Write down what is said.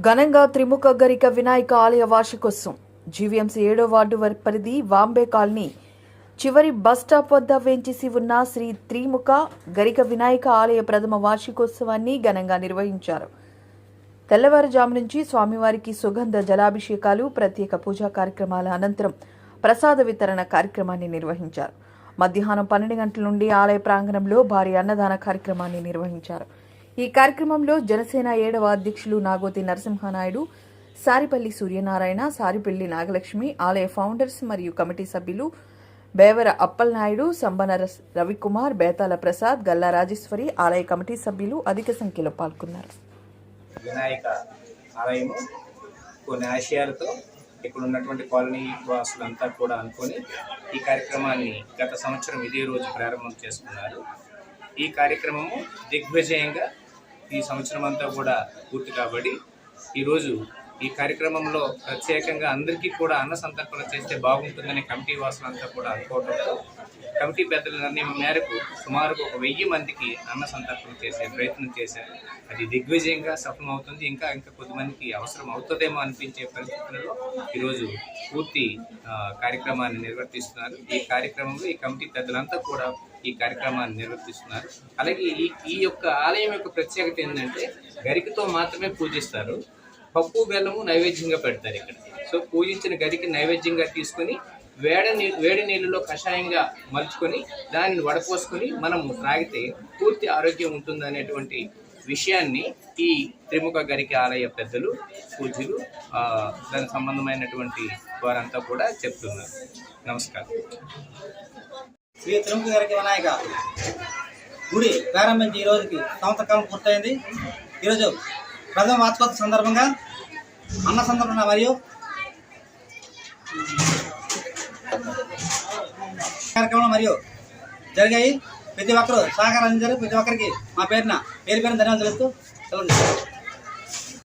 ఘనంగా త్రిముఖ గరిక వినాయక ఆలయ వార్షికోత్సవం. జీవీఎంసీ ఏడో వార్డు పరిధి వాంబే కాలనీ. చివరి బస్ స్టాప్ వద్ద వేంచేసి ఉన్న శ్రీ త్రిముఖ గరిక వినాయక ఆలయ ప్రథమ వార్షికోత్సవాన్ని ఘనంగా నిర్వహించారు. తెల్లవారుజాము నుంచి స్వామివారికి సుగంధ జలాభిషేకాలు ప్రత్యేక పూజా కార్యక్రమాల అనంతరం ప్రసాద వితరణ కార్యక్రమాన్ని నిర్వహించారు. మధ్యాహ్నం పన్నెండు గంటల నుండి ఆలయ ప్రాంగణంలో భారీ అన్నదాన కార్యక్రమాన్ని నిర్వహించారు. ఈ కార్యక్రమంలో జనసేన ఏడవ అధ్యక్షులు నాగోతి నరసింహానాయుడు సారిపల్లి సూర్యనారాయణ సారిపల్లి నాగలక్ష్మి ఆలయ ఫౌండర్స్ మరియు కమిటీ సభ్యులు బేవర అప్పలనాయుడు సంబన రవికుమార్ బేతాల ప్రసాద్ గల్లా రాజేశ్వరి ఆలయ కమిటీ సభ్యులు అధిక సంఖ్యలో పాల్గొన్నారు. వినాయక ఆలయము కొన్ని ఆశయాలతో ఇక్కడ ఉన్నటువంటి కాలనీ వాసులంతా కూడా అనుకొని ఈ కార్యక్రమాన్ని గత సంవత్సరం ఇదే రోజు ప్రారంభం చేసుకున్నారు. ఈ కార్యక్రమము దిగ్విజయంగా ఈ సంవత్సరం అంతా కూడా పూర్తి కాబట్టి ఈరోజు ఈ కార్యక్రమంలో ప్రత్యేకంగా అందరికీ కూడా అన్న సంతర్పణ చేస్తే బాగుంటుందని కమిటీ వాసులంతా కూడా అనుకోవడంతో కమిటీ పెద్దల నిర్ణయం మేరకు సుమారుగా ఒక వెయ్యి మందికి అన్న సంతర్పణ చేసే ప్రయత్నం చేశారు. అది దిగ్విజయంగా సఫలమవుతుంది. ఇంకా ఇంకా కొద్దిమందికి అవసరం అవుతుందేమో అనిపించే పరిస్థితులలో ఈరోజు పూర్తి కార్యక్రమాన్ని నిర్వర్తిస్తున్నారు. ఈ కార్యక్రమంలో ఈ కమిటీ పెద్దలంతా కూడా ఈ కార్యక్రమాన్ని నిర్వర్తిస్తున్నారు. అలాగే ఈ ఈ యొక్క ఆలయం యొక్క ప్రత్యేకత ఏంటంటే గరికతో మాత్రమే పూజిస్తారు. పప్పు బెల్లము నైవేద్యంగా పెడతారు ఇక్కడ. సో పూజించిన గరికి నైవేద్యంగా తీసుకొని వేడ నీ వేడి నీళ్ళలో కషాయంగా మలుచుకొని దానిని వడపోసుకొని మనం త్రాగితే పూర్తి ఆరోగ్యం ఉంటుందనేటువంటి విషయాన్ని ఈ త్రిముఖ గరికి ఆలయ పెద్దలు పూజలు దానికి సంబంధమైనటువంటి వారంతా కూడా చెప్తున్నారు. నమస్కారం. శ్రీ త్రిముఖ గరికి వినాయక గుడి ప్రారంభించి ఈరోజుకి సంవత్సరకాలం పూర్తయింది. ఈరోజు ప్రథమ వార్షికోత్సవ సందర్భంగా అన్న సందర్భంగా మరియు కార్యక్రమాలు మరియు జరిగాయి. ప్రతి ఒక్కరు సహకారం అందించారు. ప్రతి ఒక్కరికి మా పేరున పేరు పేరున ధన్యవాదాలు తెలుస్తూ సెలవు